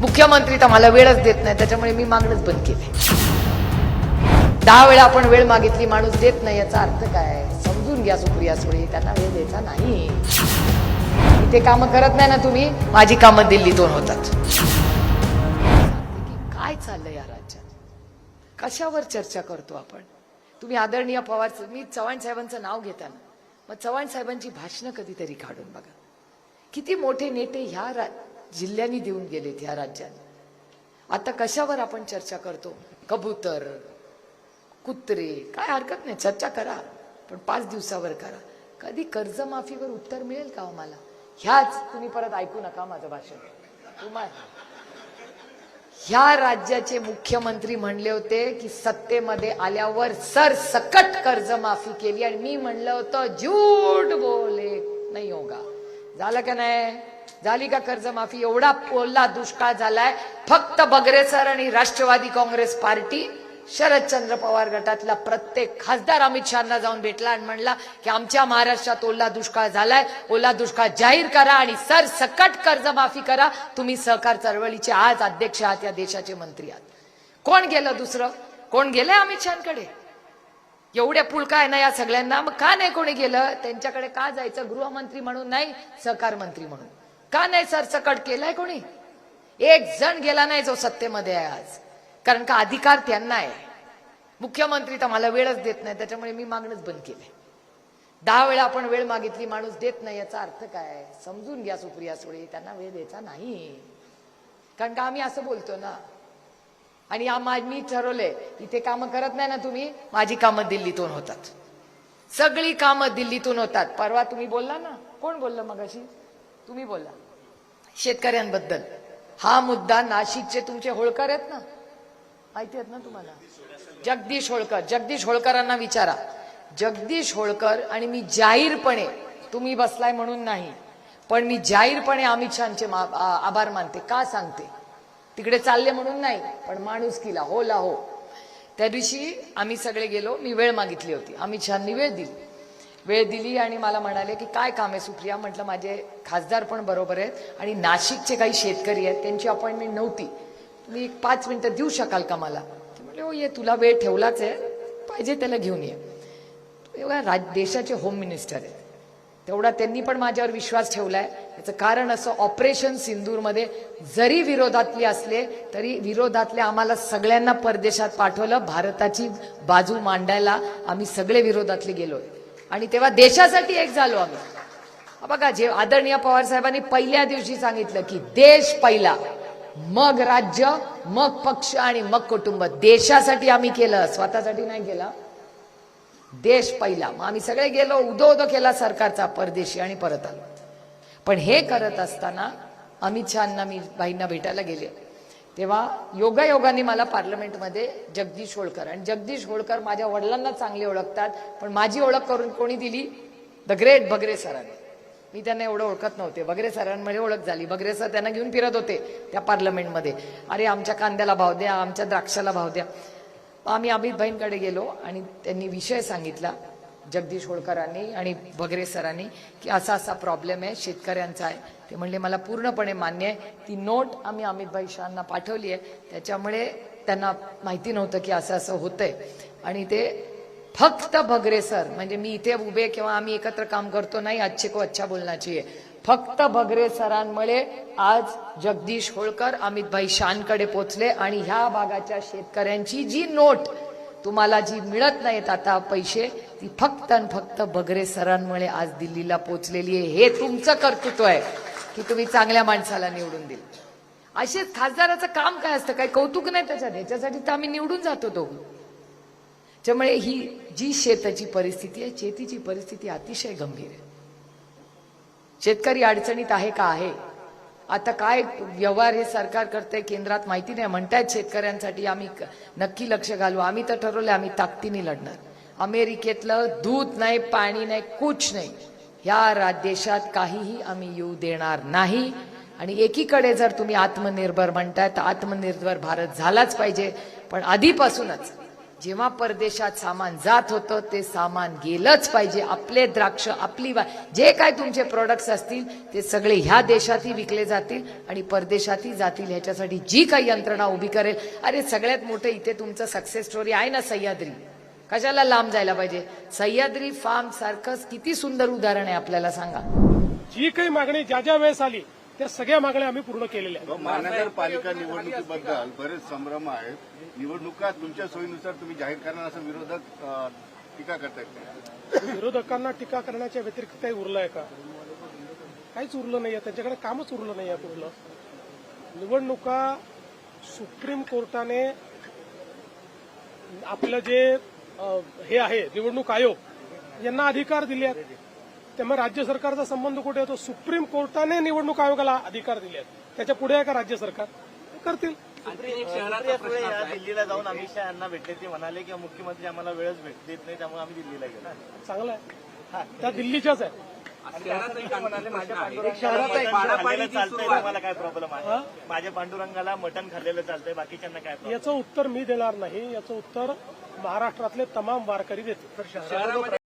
मुख्यमंत्री तर मला वेळच देत नाही त्याच्यामुळे मी मागणंच बंद केले. दहा वेळा आपण वेळ मागितली माणूस देत नाही याचा अर्थ काय? समजून घ्या सुप्रिया सुळे त्यांना वेळ द्यायचा नाही. ते कामं करत नाही ना तुम्ही माझी कामं दिल्लीतून होतात. की काय चाललंय या राज्यात? कशावर चर्चा करतो आपण? तुम्ही आदरणीय पवार मी चव्हाण साहेबांचं नाव घेताना मग चव्हाण साहेबांची भाषणं कधीतरी काढून बघा. किती मोठे नेते ह्या जिल्ह्यांनी देऊन गेलेत ह्या राज्यात. आता कशावर आपण चर्चा करतो? कबूतर कुत्रे काय हरकत नाही चर्चा करा. पण पाच दिवसावर करा. कधी कर्जमाफीवर उत्तर मिळेल का आम्हाला मला? ह्याच तुम्ही परत ऐकू नका माझं भाषण. तुम्हाला. ह्या राज्याचे मुख्यमंत्री म्हणले होते की सत्तेमध्ये आल्यावर सर सकट कर्जमाफी केली. आणि मी म्हणलं होतं झूट बोले. नाही होगा झालं का नाही? झाली का कर्जमाफी? एवढा ओला दुष्काळ झालाय. फक्त बगरे सर आणि राष्ट्रवादी काँग्रेस पार्टी शरदचंद्र पवार गटातला प्रत्येक खासदार अमित शहाना जाऊन भेटला आणि म्हणला की आमच्या महाराष्ट्रात ओला दुष्काळ झालाय. ओला दुष्काळ जाहीर करा आणि सर सकट कर्जमाफी करा. तुम्ही सहकार चळवळीचे आज अध्यक्ष आहात या देशाचे मंत्री आहात. कोण गेलं दुसरं? कोण गेलंय अमित शहाकडे? एवढ्या पुलका आहे ना या सगळ्यांना? मग का नाही कोणी गेलं? त्यांच्याकडे का जायचं? गृहमंत्री म्हणून नाही सहकार मंत्री म्हणून. का नाही सरसकट केलाय कोणी? एक जण गेला नाही जो सत्तेमध्ये आहे आज. कारण का अधिकार त्यांना आहे. मुख्यमंत्री तर मला वेळच देत नाही त्याच्यामुळे मी मागणंच बंद केलंय. दहा वेळा आपण वेळ मागितली माणूस देत नाही याचा अर्थ काय? समजून घ्या सुप्रिया सुळे त्यांना वेळ द्यायचा नाही. कारण का आम्ही असं बोलतो ना? आणि मी ठरवलंय इथे कामं करत नाही ना तुम्ही माझी कामं दिल्लीतून होतात. सगळी कामं दिल्लीतून होतात. परवा तुम्ही बोलला ना? कोण बोललं मगाशी? तुम्ही बोला. शेतकऱ्यांबद्दल. हा मुद्दा नाशिकचे तुमचे होळकर आहेत ना? माहिती आहेत ना तुम्हाला? जगदीश होळकर. जगदीश होळकरांना विचारा. जगदीश होळकर आणि मी जाहीरपणे तुम्ही बसलाय म्हणून नाही पण मी जाहीरपणे अमित शहाचे मा- आभार मानते. का सांगते? तिकडे चालले म्हणून नाही पण माणूस किला. हो ला हो. त्या दिवशी आम्ही सगळे गेलो. मी वेळ मागितली होती. अमित शहानी वेळ दिली. वेळ दिली आणि मला म्हणाले की काय काम आहे सुप्रिया? म्हटलं माझे खासदार पण बरोबर आहेत आणि नाशिकचे काही शेतकरी आहेत त्यांची अपॉइंटमेंट नव्हती. तुम्ही एक पाच मिनटं देऊ शकाल का मला? ते म्हटले हो ये तुला वेळ ठेवलाच आहे. पाहिजे त्याला घेऊन ये. एवढ्या राज देशाचे होम मिनिस्टर आहेत. तेवढा त्यांनी पण माझ्यावर विश्वास ठेवला आहे याचं कारण असं ऑपरेशन सिंदूरमध्ये जरी विरोधातले असले तरी विरोधातले आम्हाला सगळ्यांना परदेशात पाठवलं. भारताची बाजू मांडायला आम्ही सगळे विरोधातले गेलोय. आणि तेव्हा देशासाठी एक झालो आम्ही. बघा जे आदरणीय पवार साहेबांनी पहिल्या दिवशी सांगितलं की देश पहिला मग राज्य मग पक्ष आणि मग कुटुंब. देशासाठी आम्ही केलं स्वतःसाठी नाही केलं. देश पहिला. मग आम्ही सगळे गेलो उदो उदो केला सरकारचा परदेशी आणि परत आलो. पण हे करत असताना अमित शहाना मी बाईंना भेटायला गेले. तेव्हा योगायोगाने मला पार्लमेंटमध्ये जगदीश होळकर. आणि जगदीश होळकर माझ्या वडिलांना चांगले ओळखतात पण माझी ओळख करून कोणी दिली? द ग्रेट भगरे सरांनी. मी त्यांना एवढं ओळखत नव्हते. बगरे सरांमध्ये ओळख झाली. बगरे सर त्यांना घेऊन फिरत होते त्या पार्लमेंटमध्ये. अरे आमच्या कांद्याला भाव द्या आमच्या द्राक्षाला भाव द्या. आम्ही अमित भाईंकडे गेलो आणि त्यांनी विषय सांगितला. जगदीश होळकरांनी आणि भगरे सरांनी की असा असा प्रॉब्लेम आहे शेतकऱ्यांचा आहे. ते म्हणले मला पूर्णपणे मान्य आहे. ती नोट आम्ही अमितभाई शहांना पाठवली आहे. त्याच्यामुळे त्यांना माहिती नव्हतं की असं असं होतंय. आणि ते फक्त भगरे सर म्हणजे मी इथे उभे किंवा आम्ही एकत्र काम करतो नाही अच्छे को अच्छा बोलण्याची आहे. फक्त भगरे सरांमुळे आज जगदीश होळकर अमितभाई शानकडे पोचले आणि ह्या भागाच्या शेतकऱ्यांची जी नोट तुम्हाला जी मिळत नाहीत आता पैसे ती फक्त आणि फक्त बगरे सरांमुळे आज दिल्लीला पोचलेली आहे. हे तुमचं कर्तृत्व आहे की तुम्ही चांगल्या माणसाला निवडून दिलं. असे खासदाराचं काम काय असतं? काही कौतुक नाही त्याच्यात? याच्यासाठी तर आम्ही निवडून जातो दोघं त्यामुळे ही जी शेताची परिस्थिती आहे शेतीची परिस्थिती अतिशय गंभीर आहे. शेतकरी अडचणीत आहे का? आहे. आता काय व्यवहार हे सरकार करतंय केंद्रात माहिती नाही. म्हणतायत शेतकऱ्यांसाठी आम्ही क- नक्की लक्ष घालू. आम्ही तर ठरवलं आम्ही ताकदीने लढणार. अमेरिकेतलं दूध नाही पाणी नाही कुछ नाही. या देशात काहीही आम्ही येऊ देणार नाही. आणि एकीकडे जर तुम्ही आत्मनिर्भर म्हणताय तर आत्मनिर्भर भारत झालाच पाहिजे. पण आधीपासूनच जेव्हा परदेशात सामान जात होतं ते सामान गेलंच पाहिजे. आपले द्राक्ष आपली वा जे काय तुमचे प्रोडक्ट्स असतील ते सगळे ह्या देशातही विकले जातील आणि परदेशातही जातील. ह्याच्यासाठी जी काही यंत्रणा उभी करेल. अरे सगळ्यात मोठं इथे तुमचं सक्सेस स्टोरी आहे ना सह्याद्री. कशाला लांब जायला पाहिजे? सह्याद्री फार्म सारखं किती सुंदर उदाहरण आहे आपल्याला सांगा. जी काही मागणी ज्या ज्या वेळेस आली त्या सगळ्या मागण्या आम्ही पूर्ण केलेल्या आहेत. महानगरपालिका निवडणुकीबद्दल बरेच संभ्रम आहेत. निवडणुका तुमच्या सोयीनुसार तुम्ही जाहीर करणार असं विरोधक अ, टीका करतायत विरोधकांना टीका करण्याच्या व्यतिरिक्त काही उरलं आहे का? काहीच उरलं नाहीये. त्यांच्याकडे कामच उरलं नाहीये पूर्ण निवडणुका सुप्रीम कोर्टाने आपलं जे अ, हे आहे निवडणूक आयोग यांना अधिकार दिले आहेत त्यामुळे राज्य सरकारचा संबंध कुठे येतो सुप्रीम कोर्टाने निवडणूक आयोगाला अधिकार दिले आहेत. त्याच्या पुढे आहे का राज्य सरकार? करतील. दिल्लीला जाऊन अमित शहा यांना भेटले. ते म्हणाले की मुख्यमंत्री आम्हाला वेळच भेट देत नाही त्यामुळे आम्ही दिल्लीला गेलो. चांगलं आहे. त्या दिल्लीच्याच आहे. खाल्लेलं चालतंय तुम्हाला काय प्रॉब्लेम आहे? माझ्या पांडुरंगाला मटण खाल्लेलं चालतंय बाकीच्यांना काय? याचं उत्तर मी देणार नाही. याचं उत्तर महाराष्ट्रातले तमाम वारकरी देतील.